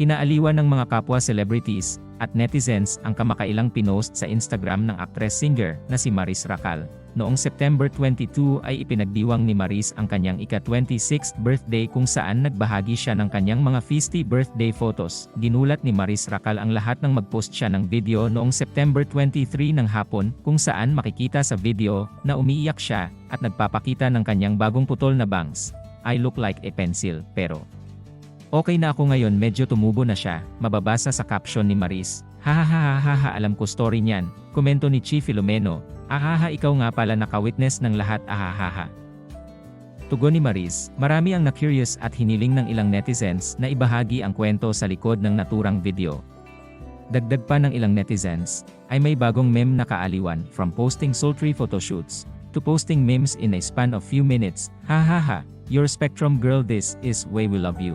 Kinaaliwan ng mga kapwa celebrities at netizens ang kamakailang pinost sa Instagram ng actress-singer na si Maris Racal. Noong September 22 ay ipinagdiwang ni Maris ang kanyang ika-26th birthday kung saan nagbahagi siya ng kanyang mga feisty birthday photos. Ginulat ni Maris Racal ang lahat ng mag-post siya ng video noong September 23 ng hapon kung saan makikita sa video na umiiyak siya at nagpapakita ng kanyang bagong putol na bangs. I look like a pencil, pero Okay na ako ngayon medyo tumubo na siya, mababasa sa caption ni Maris. Hahaha alam ko story niyan, komento ni Chi Filomeno. Ahaha ikaw nga pala nakawitness ng lahat ahahaha. Tugon ni Maris, marami ang na-curious at hiniling ng ilang netizens na ibahagi ang kwento sa likod ng naturang video. Dagdag pa ng ilang netizens, ay may bagong meme na kaaliwan from posting sultry photoshoots to posting memes in a span of few minutes. Hahaha, your spectrum girl this is way we love you.